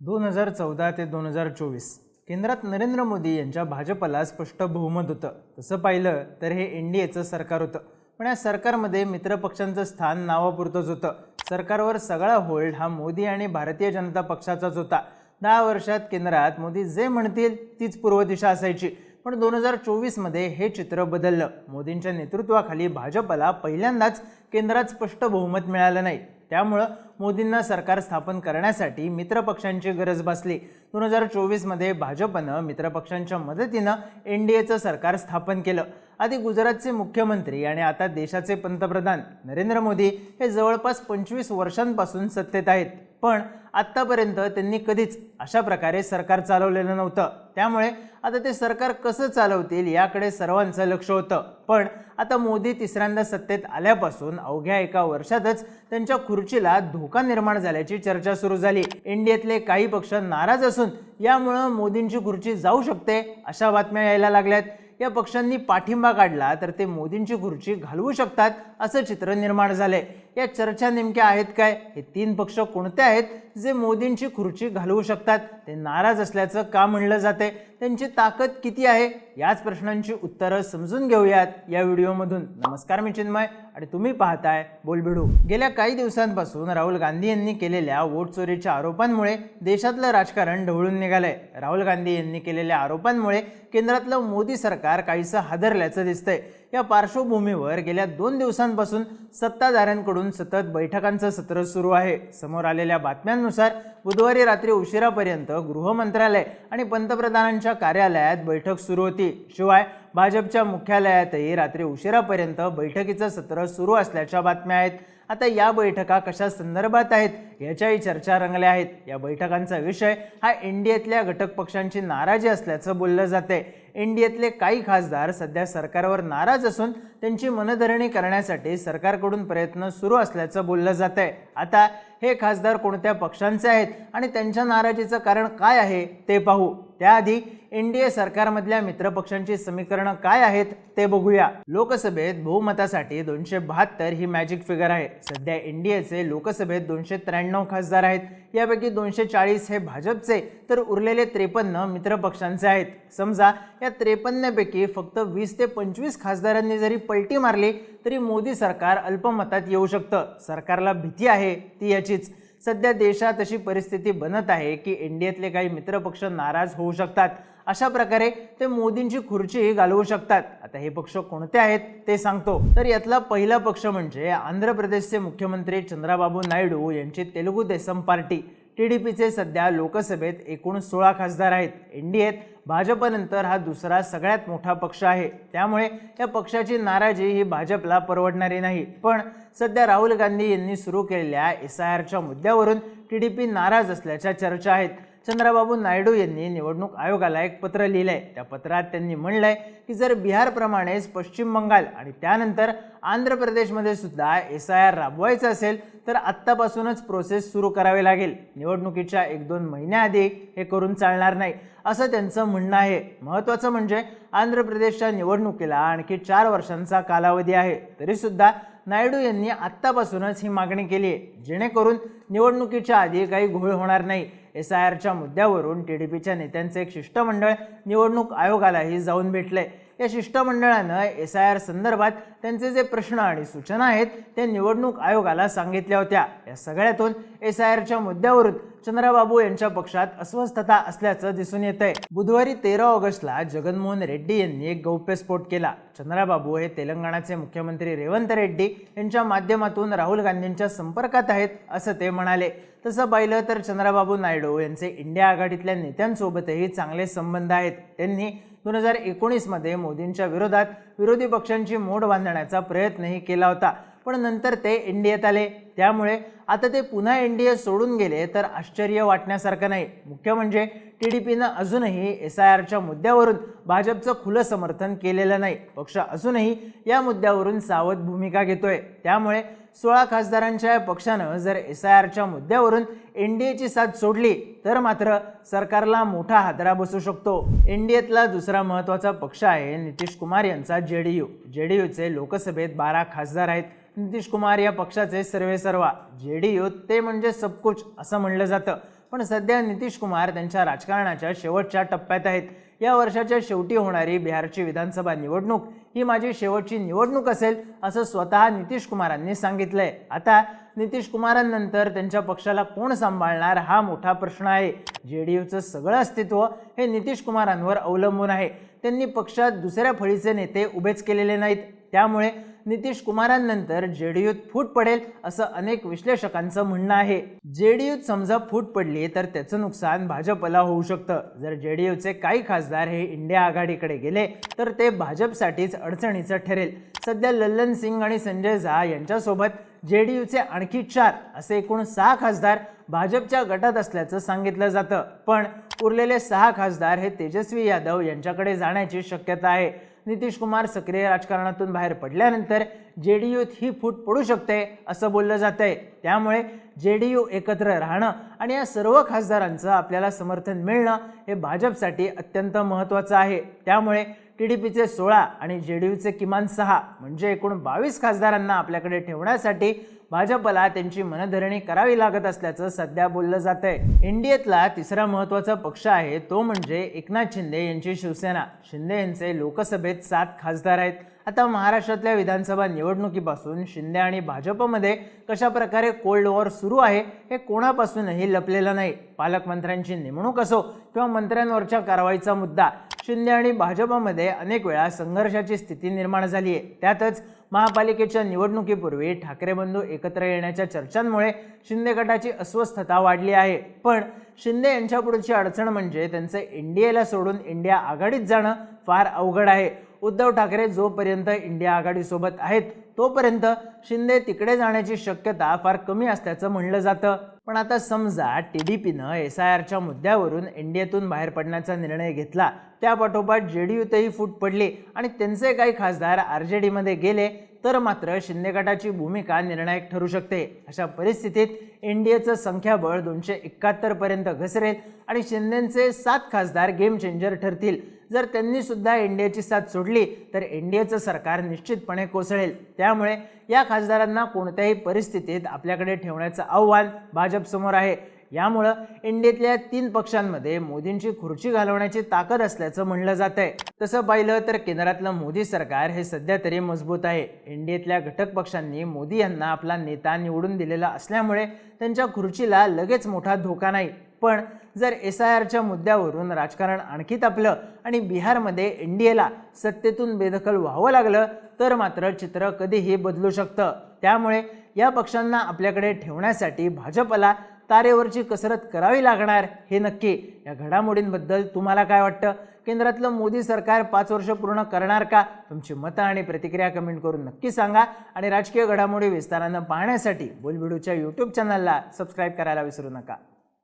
दोन हजार चौदा ते दोन हजार चोवीस. केंद्रात नरेंद्र मोदी यांच्या भाजपला स्पष्ट बहुमत होतं. तसं पाहिलं तर हे एन डी एचं सरकार होतं. पण या सरकारमध्ये मित्रपक्षांचं स्थान नावापुरतंच होतं. सरकारवर सगळा होल्ड हा मोदी आणि भारतीय जनता पक्षाचाच होता. दहा वर्षात केंद्रात मोदी जे म्हणतील तीच पूर्व दिशा असायची. पण दोन हजार चोवीसमध्ये हे चित्र बदललं. मोदींच्या नेतृत्वाखाली भाजपला पहिल्यांदाच केंद्रात स्पष्ट बहुमत मिळालं नाही. त्यामुळं मोदींना सरकार स्थापन करण्यासाठी मित्रपक्षांची गरज भासली. दोन हजार चोवीसमध्ये भाजपनं मित्रपक्षांच्या मदतीनं एन डी एचं सरकार स्थापन केलं. आधी गुजरातचे मुख्यमंत्री आणि आता देशाचे पंतप्रधान नरेंद्र मोदी हे जवळपास पंचवीस वर्षांपासून सत्तेत आहेत. पण आत्तापर्यंत त्यांनी कधीच अशा प्रकारे सरकार चालवलेलं नव्हतं. त्यामुळे आता ते सरकार कसं चालवतील याकडे सर्वांचं लक्ष होतं. पण आता मोदी तिसऱ्यांदा सत्तेत आल्यापासून अवघ्या एका वर्षातच त्यांच्या खुर्चीला धोका निर्माण झाल्याची चर्चा सुरू झाली. इंडियातले काही पक्ष नाराज असून यामुळं मोदींची खुर्ची जाऊ शकते अशा बातम्या यायला लागल्यात. या पक्षांनी पाठिंबा काढला तर ते मोदींची खुर्ची घालवू शकतात असं चित्र निर्माण झालंय. या चर्चा नेमक्या आहेत काय? हे तीन पक्ष कोणते आहेत जे मोदींची खुर्ची घालवू शकतात? ते नाराज असल्याचं का म्हणलं जाते त्यांची ताकद किती आहे? याच प्रश्नांची उत्तरं समजून घेऊयात या व्हिडिओमधून. नमस्कार मी चिन्मय आणि तुम्ही पाहताय बोलबिडू. गेल्या काही दिवसांपासून राहुल गांधी यांनी केलेल्या वोट चोरीच्या आरोपांमुळे देशातलं राजकारण ढवळून निघालंय. राहुल गांधी यांनी केलेल्या आरोपांमुळे केंद्रातलं मोदी सरकार काहीसं हादरल्याचं दिसतंय. या पार्श्वभूमीवर गेल्या दोन दिवसांपासून सत्ताधाऱ्यांकडून सतत बैठकांचं सत्र सुरू आहे. समोर आलेल्या बातम्यांनुसार बुधवारी रात्री उशिरापर्यंत गृहमंत्रालय आणि पंतप्रधानांच्या कार्यालयात बैठक सुरू होती. शिवाय भाजपच्या मुख्यालयातही रात्री उशिरापर्यंत बैठकीचं सत्र सुरू असल्याच्या बातम्या आहेत. आता या बैठका कशा संदर्भात आहेत याच्याही चर्चा रंगल्या आहेत. या बैठकांचा विषय हा एनडीएतल्या घटक पक्षांची नाराजी असल्याचं बोललं जाते एनडीएतले काही खासदार सध्या सरकारवर नाराज असून त्यांची मनधरणी करण्यासाठी सरकारकडून प्रयत्न सुरू असल्याचं बोललं जात आहे आता हे खासदार कोणत्या पक्षांचे आहेत आणि त्यांच्या नाराजीचं कारण काय आहे ते पाहू. त्याआधी एन डी ए सरकारमधल्या मित्रपक्षांची समीकरणं काय आहेत ते बघूया. लोकसभेत बहुमतासाठी दोनशे बहात्तर ही मॅजिक फिगर आहे. सध्या एन डी एचे लोकसभेत दोनशे त्र्याण्णव खासदार आहेत. यापैकी दोनशे चाळीस हे भाजपचे तर उरलेले त्रेपन्न मित्रपक्षांचे आहेत. समजा या त्रेपन्नपैकी फक्त वीस ते पंचवीस खासदारांनी जरी पलटी मारली तरी मोदी सरकार अल्पमतात येऊ शकतं. सरकारला भीती आहे ती याचीच. सध्या देशात अशी परिस्थिती बनत आहे की इंडियातले काही मित्रपक्ष नाराज होऊ शकतात. अशा प्रकारे ते मोदींची खुर्ची घालवू शकतात. आता हे पक्ष कोणते आहेत ते सांगतो. तर यातला पहिला पक्ष म्हणजे आंध्र प्रदेशचे मुख्यमंत्री चंद्राबाबू नायडू यांची Telugu Desam party. T D पीचे सध्या लोकसभेत एकूण सोळा खासदार आहेत. एन डी एत भाजपनंतर हा दुसरा सगळ्यात मोठा पक्ष आहे. त्यामुळे या पक्षाची नाराजी ही भाजपला परवडणारी नाही. पण सध्या राहुल गांधी यांनी सुरू केलेल्या एस आय आरच्या मुद्द्यावरून टी डी पी नाराज असल्याच्या चर्चा आहेत. चंद्राबाबू नायडू यांनी निवडणूक आयोगाला एक पत्र लिहिलं आहे त्या पत्रात त्यांनी म्हणलं आहे की जर बिहारप्रमाणेच पश्चिम बंगाल आणि त्यानंतर आंध्र प्रदेशमध्ये सुद्धा एस आय आर राबवायचं असेल तर आत्तापासूनच प्रोसेस सुरू करावी लागेल. निवडणुकीच्या एक दोन महिन्याआधी हे करून चालणार नाही असं त्यांचं म्हणणं आहे. महत्त्वाचं म्हणजे आंध्र प्रदेशच्या निवडणुकीला आणखी चार वर्षांचा कालावधी आहे. तरीसुद्धा नायडू यांनी आत्तापासूनच ही मागणी केली आहे जेणेकरून निवडणुकीच्या आधी काही घोळ होणार नाही. एस आय आरच्या मुद्द्यावरून टी डी पीच्या नेत्यांचं एक शिष्टमंडळ निवडणूक आयोगालाही जाऊन भेटले या शिष्टमंडळानं एस आय आर संदर्भात त्यांचे जे प्रश्न आणि सूचना आहेत ते निवडणूक आयोगाला सांगितल्या होत्या. या सगळ्यातून एस आय आरच्या मुद्द्यावरून चंद्राबाबू यांच्या पक्षात अस्वस्थता असल्याचं दिसून येत आहे बुधवारी तेरा ऑगस्टला जगनमोहन रेड्डी यांनी एक गौप्यस्फोट केला. चंद्राबाबू हे तेलंगणाचे मुख्यमंत्री रेवंत रेड्डी यांच्या माध्यमातून राहुल गांधींच्या संपर्कात आहेत असं ते म्हणाले. तसं पाहिलं तर चंद्राबाबू नायडू यांचे इंडिया आघाडीतल्या नेत्यांसोबतही चांगले संबंध आहेत. त्यांनी दोन हजार एकोणीसमध्ये मोदींच्या विरोधात विरोधी पक्षांची मोड बांधण्याचा प्रयत्नही केला होता. पण नंतर ते एनडीएत आले. त्यामुळे आता ते पुन्हा एन डी ए सोडून गेले तर आश्चर्य वाटण्यासारखं नाही. मुख्य म्हणजे टी डी पीनं अजूनही एस आय आरच्या मुद्द्यावरून भाजपचं खुलं समर्थन केलेलं नाही. पक्ष अजूनही या मुद्द्यावरून सावध भूमिका घेतोय. त्यामुळे सोळा खासदारांच्या या पक्षानं जर एस आय आरच्या मुद्द्यावरून एन डी एची साथ सोडली तर मात्र सरकारला मोठा हादरा बसू शकतो. एन डी एतला दुसरा महत्त्वाचा पक्ष आहे नितीश कुमार यांचा J D U J D यूचे लोकसभेत बारा खासदार आहेत. नितीश कुमार या पक्षाचे सर्वेस सर्वा. जे डी यू ते म्हणजे सबकुच असं म्हणलं जातं. पण सध्या नितीश कुमार त्यांच्या राजकारणाच्या शेवटच्या टप्प्यात आहेत. या वर्षाच्या शेवटी होणारी बिहारची विधानसभा निवडणूक ही माझी शेवटची निवडणूक असेल असं स्वतः नितीश कुमारांनी सांगितलंय. आता नितीश कुमारांनंतर त्यांच्या पक्षाला कोण सांभाळणार हा मोठा प्रश्न आहे. जे डी यूचं सगळं अस्तित्व हे नितीश कुमारांवर अवलंबून आहे. त्यांनी पक्षात दुसऱ्या फळीचे नेते उभेच केलेले नाहीत. त्यामुळे नितीश कुमारांनंतर जेडीयूत फूट पडेल असं अनेक विश्लेषकांचं म्हणणं आहे. जेडीयूत समजा फूट पडली तर त्याचं नुकसान भाजपला होऊ शकतं. जर जेडीयूचे काही खासदार हे इंडिया आघाडीकडे गेले तर ते भाजपसाठीच अडचणीचं ठरेल. सध्या लल्लन सिंग आणि संजय झा यांच्यासोबत जेडीयूचे आणखी चार असे एकूण सहा खासदार भाजपच्या गटात असल्याचं सांगितलं जातं. पण उरलेले सहा खासदार हे तेजस्वी यादव यांच्याकडे जाण्याची शक्यता आहे. नितीश कुमार सक्रिय राजकारणातून बाहेर पडल्यानंतर जे डी यूत ही फूट पडू शकते असं बोललं जात आहे त्यामुळे जे डी यू एकत्र राहणं आणि या सर्व खासदारांचं आपल्याला समर्थन मिळणं हे भाजपसाठी अत्यंत महत्त्वाचं आहे. त्यामुळे टी डी पीचे सोळा आणि जे डी यूचे किमान सहा म्हणजे एकूण बावीस खासदारांना आपल्याकडे ठेवण्यासाठी भाजपला त्यांची मनधरणी करावी लागत असल्याचं सध्या बोललं जात आहे इंडियातला तिसरा महत्त्वाचा पक्ष आहे तो म्हणजे एकनाथ शिंदे यांची शिवसेना. शिंदे यांचे लोकसभेत सात खासदार आहेत. आता महाराष्ट्रातल्या विधानसभा निवडणुकीपासून शिंदे आणि भाजपमध्ये कशा प्रकारे कोल्ड वॉर सुरू आहे हे कोणापासूनही लपलेलं नाही? पालकमंत्र्यांची नेमणूक असो किंवा मंत्र्यांवरच्या कारवाईचा मुद्दा शिंदे आणि भाजपमध्ये अनेक वेळा संघर्षाची स्थिती निर्माण झाली आहे. त्यातच महापालिकेच्या निवडणुकीपूर्वी ठाकरे बंधू एकत्र येण्याच्या चर्चांमुळे शिंदे गटाची अस्वस्थता वाढली आहे. पण शिंदे यांच्या पुढची अडचण म्हणजे त्यांचे एनडीएला सोडून इंडिया आघाडीत जाणं फार अवघड आहे. उद्धव ठाकरे जोपर्यंत इंडिया आघाडीसोबत आहेत तोपर्यंत शिंदे तिकडे जाण्याची शक्यता फार कमी असल्याचं म्हणलं जातं. पण आता समजा टी डी पीनं एस आय आरच्या मुद्द्यावरून एनडीएतून बाहेर पडण्याचा निर्णय घेतला त्यापाठोपाठ जे डी यूतही फूट पडली आणि त्यांचे काही खासदार आर जे डीमध्ये गेले तर मात्र शिंदे गटाची भूमिका निर्णायक ठरू शकते. अशा परिस्थितीत एन डी एचं संख्याबळ दोनशे एकाहत्तरपर्यंत घसरेल आणि शिंदेचे सात खासदार गेम चेंजर ठरतील. जर त्यांनी सुद्धा एन डी एची साथ सोडली तर एन डी एचं सरकार निश्चितपणे कोसळेल. त्यामुळे या खासदारांना कोणत्याही परिस्थितीत आपल्याकडे ठेवण्याचं आव्हान भाजपसमोर आहे. यामुळं इंडियातल्या तीन पक्षांमध्ये मोदींची खुर्ची घालवण्याची ताकद असल्याचं म्हणलं जात आहे तसं पाहिलं तर केंद्रातलं मोदी सरकार हे सध्या तरी मजबूत आहे. इंडियातल्या घटक पक्षांनी मोदी यांना आपला नेता निवडून दिलेला असल्यामुळे त्यांच्या खुर्चीला लगेच मोठा धोका नाही. पण जर एस आय आरच्या मुद्द्यावरून राजकारण आणखी तापलं आणि बिहारमध्ये एनडीएला सत्तेतून बेदखल व्हावं लागलं तर मात्र चित्र कधीही बदलू शकतं. त्यामुळे या पक्षांना आपल्याकडे ठेवण्यासाठी भाजपला तारेवरची कसरत करावी लागणार हे नक्की या घडामोडींबद्दल तुम्हाला काय वाटतं? केंद्रातलं मोदी सरकार पाच वर्ष पूर्ण करणार का? तुमची मतं आणि प्रतिक्रिया कमेंट करून नक्की सांगा. आणि राजकीय घडामोडी विस्तारानं पाहण्यासाठी बोलबिडूच्या यूट्यूब चॅनलला सबस्क्राईब करायला विसरू नका.